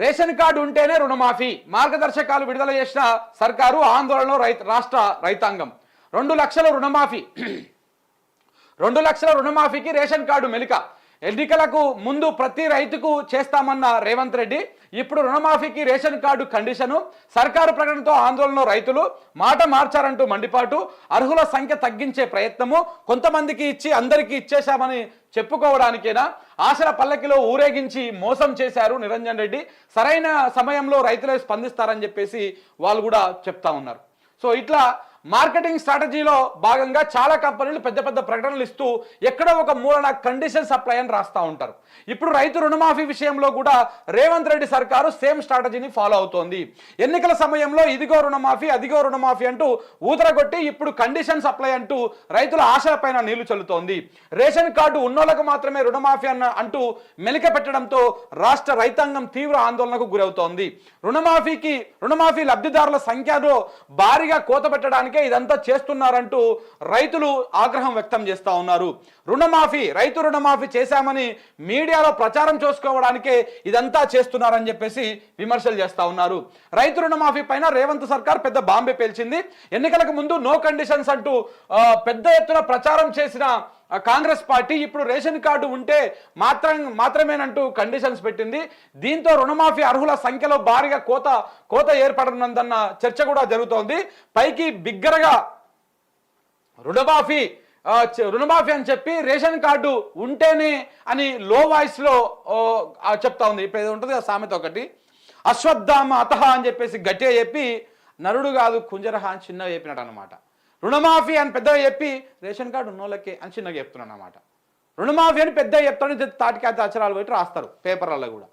Ration card ఉంటేనే రుణమాఫీ. మార్గదర్శకాలు విడుదల చేసిన సర్కారు ఆందోళనలో రైతు రాష్ట్ర రైతాంగం. రెండు లక్షల రుణమాఫీ. రెండు లక్షల రుణమాఫీకి రేషన్ కార్డు మెలిక. ఎన్నికలకు ముందు ప్రతి రైతుకు చేస్తామన్న రేవంత్ రెడ్డి ఇప్పుడు రుణమాఫీకి రేషన్ కార్డు కండిషను సర్కారు ప్రకటనతో ఆందోళనలో రైతులు మాట మార్చారంటూ మండిపాటు అర్హుల సంఖ్య తగ్గించే ప్రయత్నము కొంతమందికి ఇచ్చి అందరికీ ఇచ్చేశామని చెప్పుకోవడానికేనా? ఆశల పల్లకిలో ఊరేగించి మోసం చేశారు నిరంజన్ రెడ్డి. సరైన సమయంలో రైతులే స్పందిస్తారని చెప్పేసి వాళ్ళు కూడా చెప్తా ఉన్నారు. సో ఇట్లా మార్కెటింగ్ స్ట్రాటజీలో భాగంగా చాలా కంపెనీలు పెద్ద పెద్ద ప్రకటనలు ఇస్తూ ఎక్కడో ఒక మూలన కండిషన్ సప్లై అని రాస్తూ ఉంటారు. ఇప్పుడు రైతు రుణమాఫీ విషయంలో కూడా రేవంత్ రెడ్డి సర్కారు సేమ్ స్ట్రాటజీని ఫాలో అవుతోంది. ఎన్నికల సమయంలో ఇదిగో రుణమాఫీ అదిగో రుణమాఫీ అంటూ ఊతరగొట్టి ఇప్పుడు కండిషన్ సప్లై అంటూ రైతుల ఆశలపైన నీళ్ళు చల్లుతోంది. రేషన్ కార్డు ఉన్నోళ్ళకు మాత్రమే రుణమాఫీ అన్న అంటూ మెలిక పెట్టడంతో రాష్ట్ర రైతాంగం తీవ్ర ఆందోళనకు గురవుతోంది. రుణమాఫీకి రుణమాఫీ లబ్ధిదారుల సంఖ్యలో భారీగా కోత పెట్టడానికి ఇదంతా చేస్తున్నారంటూ రైతులు ఆగ్రహం వ్యక్తం చేస్తా ఉన్నారు. రుణమాఫీ రైతు రుణమాఫీ చేశామని మీడియాలో ప్రచారం చేసుకోవడానికే ఇదంతా చేస్తున్నారని చెప్పేసి విమర్శలు చేస్తా ఉన్నారు. రైతు రుణమాఫీ పైన రేవంత్ సర్కార్ పెద్ద బాంబే పేల్చింది. ఎన్నికలకు ముందు నో కండిషన్స్ అంటూ పెద్ద ఎత్తున ప్రచారం చేసిన కాంగ్రెస్ పార్టీ ఇప్పుడు రేషన్ కార్డు ఉంటే మాత్రం మాత్రమేనంటూ కండిషన్స్ పెట్టింది. దీంతో రుణమాఫీ అర్హుల సంఖ్యలో భారీగా కోత కోత ఏర్పడనుందన్న చర్చ కూడా జరుగుతోంది. పైకి బిగ్గరగా రుణమాఫీ రుణమాఫీ అని చెప్పి రేషన్ కార్డు ఉంటేనే అని లో వాయిస్లో చెప్తా ఉంది. ఇప్పుడు ఏదో ఉంటుంది ఆ సామెత ఒకటి. అశ్వత్థామ అతహ అని చెప్పేసి గట్టిగా చెప్పి నరుడు కాదు కుంజరహ అని చిన్నగా చెప్పినట్టు అనమాట రుణమాఫీ అని పెద్దగా చెప్పి రేషన్ కార్డు ఉన్నోళ్ళకి అని చిన్నగా చెప్తున్నాను అనమాట రుణమాఫీ అని పెద్దగా చెప్తాను తాటికాత అక్షరాలు పెట్టి రాస్తారు పేపర్లలో కూడా.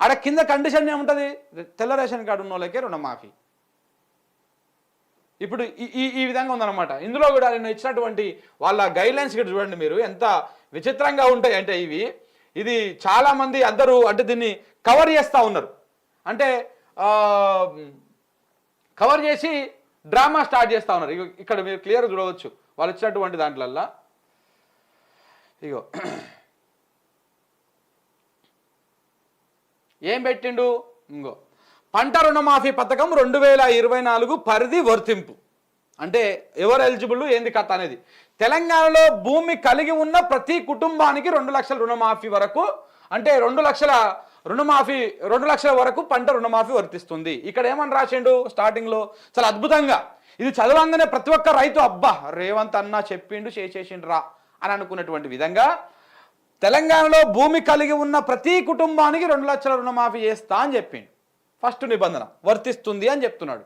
ఆడ కింద కండిషన్ ఏముంటుంది? తెల్ల రేషన్ కార్డు ఉన్నోళ్ళకే రుణమాఫీ. ఇప్పుడు ఈ ఈ- ఈ విధంగా ఉందన్నమాట. ఇందులో కూడా నేను ఇచ్చినటువంటి వాళ్ళ గైడ్లైన్స్ ఇక్కడ చూడండి మీరు ఎంత విచిత్రంగా ఉంటాయి. అంటే ఇవి ఇది చాలామంది అందరూ అంటే దీన్ని కవర్ చేస్తూ ఉన్నారు. అంటే కవర్ చేసి డ్రామా స్టార్ట్ చేస్తూ ఉన్నారు. ఇగో ఇక్కడ మీరు క్లియర్ చూడవచ్చు. వాళ్ళు వచ్చినటువంటి దాంట్లల్లా. ఇగో. ఏం పెట్టిండు? ఇంగో. పంట రుణమాఫీ పథకం రెండు వేల ఇరవై నాలుగు పరిధి వర్తింపు. అంటే ఎవరు ఎలిజిబుల్ ఏంది కథ అనేది? తెలంగాణలో భూమి కలిగి ఉన్న ప్రతి కుటుంబానికి రెండు లక్షల రుణమాఫీ వరకు అంటే రెండు లక్షల రుణమాఫీ రెండు లక్షల వరకు పంట రుణమాఫీ వర్తిస్తుంది. ఇక్కడ ఏమని రాసిండు స్టార్టింగ్లో చాలా అద్భుతంగా. ఇది చదవంగానే ప్రతి ఒక్క రైతు అబ్బా రేవంత్ అన్న చెప్పిండు చేసేసిండు రా అని అనుకున్నటువంటి విధంగా తెలంగాణలో భూమి కలిగి ఉన్న ప్రతి కుటుంబానికి రెండు లక్షల రుణమాఫీ చేస్తా అని చెప్పిండు. ఫస్ట్ నిబంధన వర్తిస్తుంది అని చెప్తున్నాడు.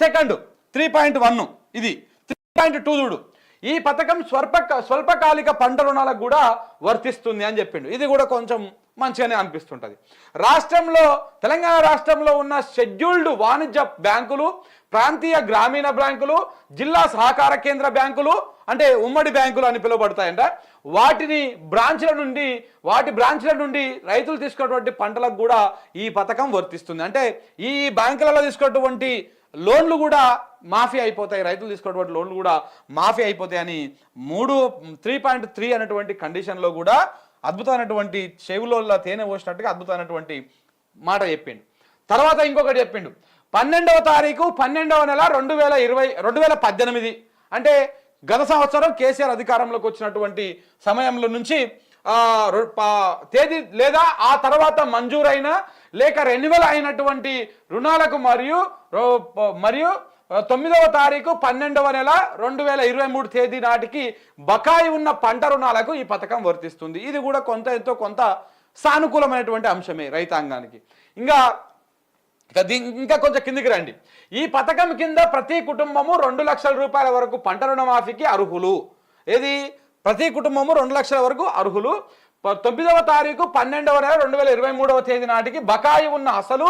సెకండ్ త్రీ పాయింట్ వన్ ఇది త్రీ పాయింట్ టూ చూడు. ఈ పథకం స్వల్ప స్వల్పకాలిక పంట రుణాలకు కూడా వర్తిస్తుంది అని చెప్పిండు. ఇది కూడా కొంచెం మంచిగానే అనిపిస్తుంటది. రాష్ట్రంలో తెలంగాణ రాష్ట్రంలో ఉన్న షెడ్యూల్డ్ వాణిజ్య బ్యాంకులు ప్రాంతీయ గ్రామీణ బ్యాంకులు జిల్లా సహకార కేంద్ర బ్యాంకులు అంటే ఉమ్మడి బ్యాంకులు అని పిలువబడతాయంట. వాటిని బ్రాంచ్ల నుండి వాటి బ్రాంచ్ల నుండి రైతులు తీసుకున్నటువంటి పంటలకు కూడా ఈ పథకం వర్తిస్తుంది. అంటే ఈ బ్యాంకులలో తీసుకున్నటువంటి లోన్లు కూడా మాఫీ అయిపోతాయి. రైతులు తీసుకున్నటువంటి లోన్లు కూడా మాఫీ అయిపోతాయి అని మూడు త్రీ పాయింట్ త్రీ అనేటువంటి కండిషన్లో కూడా అద్భుతమైనటువంటి చెవులలో తేనె పోసినట్టుగా అద్భుతమైనటువంటి మాట చెప్పిండు. తర్వాత ఇంకొకటి చెప్పిండు. పన్నెండవ తారీఖు పన్నెండవ నెల రెండు వేల ఇరవై రెండు వేల పద్దెనిమిది. అంటే గత సంవత్సరం కేసీఆర్ అధికారంలోకి వచ్చినటువంటి సమయంలో నుంచి తేదీ లేదా ఆ తర్వాత మంజూరైన లేక రెన్యువల్ అయినటువంటి రుణాలకు మరియు రో- మరియు తొమ్మిదవ తారీఖు పన్నెండవ నెల రెండు వేల ఇరవై మూడు తేదీ నాటికి బకాయి ఉన్న పంట రుణాలకు ఈ పథకం వర్తిస్తుంది. ఇది కూడా కొంత ఎంతో కొంత సానుకూలమైనటువంటి అంశమే రైతాంగానికి. ఇంకా దీ- ఇంకా కొంచెం కిందికి రండి. ఈ పథకం కింద ప్రతి కుటుంబము రెండు లక్షల రూపాయల వరకు పంట రుణమాఫీకి అర్హులు. ఏది? ప్రతి కుటుంబము రెండు లక్షల వరకు అర్హులు. తొమ్మిదవ తారీఖు పన్నెండవ నెల రెండు వేల ఇరవై మూడవ తేదీ నాటికి బకాయి ఉన్న అసలు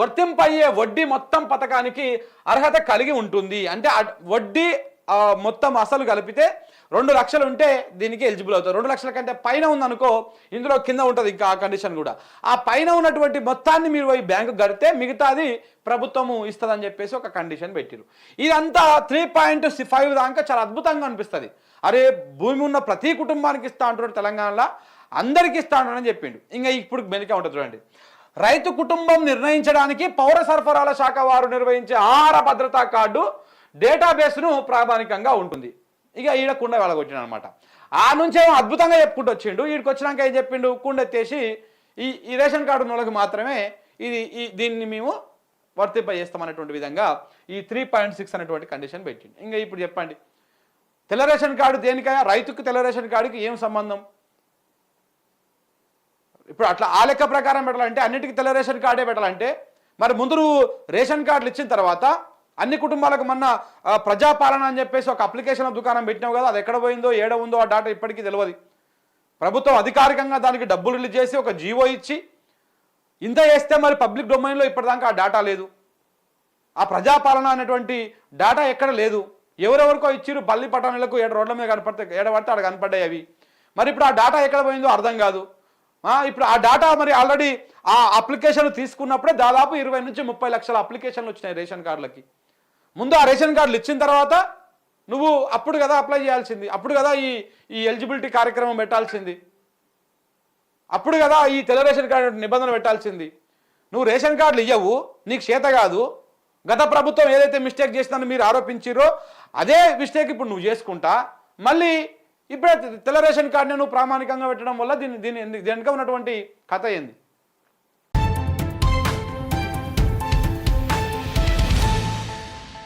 వర్తింపయ్యే వడ్డీ మొత్తం పథకానికి అర్హత కలిగి ఉంటుంది. అంటే వడ్డీ మొత్తం అసలు కలిపితే రెండు లక్షలు ఉంటే దీనికి ఎలిజిబుల్ అవుతుంది రెండు లక్షల కంటే పైన ఉందనుకో ఇందులో కింద ఉంటుంది ఇంకా ఆ కండిషన్ కూడా. ఆ పైన ఉన్నటువంటి మొత్తాన్ని మీరు పోయి బ్యాంకు కడితే మిగతాది ప్రభుత్వము ఇస్తుందని చెప్పేసి ఒక కండిషన్ పెట్టిరు. ఇదంతా త్రీ పాయింట్ ఫైవ్ దాకా చాలా అద్భుతంగా అనిపిస్తుంది. అరే భూమి ఉన్న ప్రతి కుటుంబానికి ఇస్తా అంటున్నారు తెలంగాణలో. అందరికీ ఇస్తా అంటున్నాడని చెప్పిండు. ఇంకా ఇప్పుడు మెలిక ఉంటుంది చూడండి. రైతు కుటుంబం నిర్ణయించడానికి పౌర సరఫరాల శాఖ వారు నిర్వహించే ఆహార భద్రతా కార్డు డేటాబేస్ను ప్రామాణికంగా ఉంటుంది. ఇక ఈడ కుండ వెళ్ళగొట్టిన అనమాట ఆ నుంచేమో అద్భుతంగా చెప్పుకుంటూ వచ్చిండు. వీడికి వచ్చినాక ఏం చెప్పిండు? కుండ ఎత్తేసి ఈ ఈ రేషన్ కార్డు ఉన్నోళ్ళకి మాత్రమే ఇది ఈ దీన్ని మేము వర్తింపజేస్తామనేటువంటి విధంగా ఈ త్రీ పాయింట్ సిక్స్ అనేటువంటి కండిషన్ పెట్టిండు. ఇంకా ఇప్పుడు చెప్పండి. తెల్ల రేషన్ కార్డు దేనికైనా రైతుకు తెల్ల రేషన్ కార్డుకి ఏం సంబంధం? ఇప్పుడు అట్లా ఆ లెక్క ప్రకారం పెట్టాలంటే అన్నిటికీ తెల్ల రేషన్ కార్డే పెట్టాలంటే మరి ముందు నువ్వు రేషన్ కార్డులు ఇచ్చిన తర్వాత అన్ని కుటుంబాలకు మొన్న ప్రజాపాలన అని చెప్పేసి ఒక అప్లికేషన్ దుకాణం పెట్టినావు కదా అది ఎక్కడ పోయిందో ఏడ ఉందో ఆ డాటా ఇప్పటికీ తెలియదు ప్రభుత్వం అధికారికంగా దానికి డబ్బులు రిలీజ్ చేసి ఒక జీవో ఇచ్చి ఇంత వేస్తే మరి పబ్లిక్ డొమైన్లో ఇప్పటిదాకా ఆ డాటా లేదు. ఆ ప్రజాపాలన అనేటువంటి డాటా ఎక్కడ లేదు. ఎవరెవరికో ఇచ్చిరు పల్లి పట్టణాలకు ఏడు రోడ్ల మీద కనపడితే ఏడబడితే అక్కడ కనపడ్డాయి అవి. మరి ఇప్పుడు ఆ డాటా ఎక్కడ పోయిందో అర్థం కాదు. ఇప్పుడు ఆ డాటా మరి ఆల్రెడీ ఆ అప్లికేషన్ తీసుకున్నప్పుడే దాదాపు ఇరవై నుంచి ముప్పై లక్షల అప్లికేషన్లు వచ్చినాయి రేషన్ కార్డులకి. ముందు ఆ రేషన్ కార్డులు ఇచ్చిన తర్వాత నువ్వు అప్పుడు కదా అప్లై చేయాల్సింది. అప్పుడు కదా ఈ ఈ ఎలిజిబిలిటీ కార్యక్రమం పెట్టాల్సింది. అప్పుడు కదా ఈ తెల్ల రేషన్ కార్డు నిబంధన పెట్టాల్సింది. నువ్వు రేషన్ కార్డులు ఇవ్వవు నీకు చేత కాదు. గత ప్రభుత్వం ఏదైతే మిస్టేక్ చేసిందని మీరు ఆరోపించారో అదే మిస్టేక్ ఇప్పుడు నువ్వు చేసుకుంటా. మళ్ళీ ఇప్పుడే తెల్ల రేషన్ కార్డును ప్రామాణికంగా పెట్టడం వల్ల దీని దీని దీని వెనుక ఉన్నటువంటి కథ ఏంది?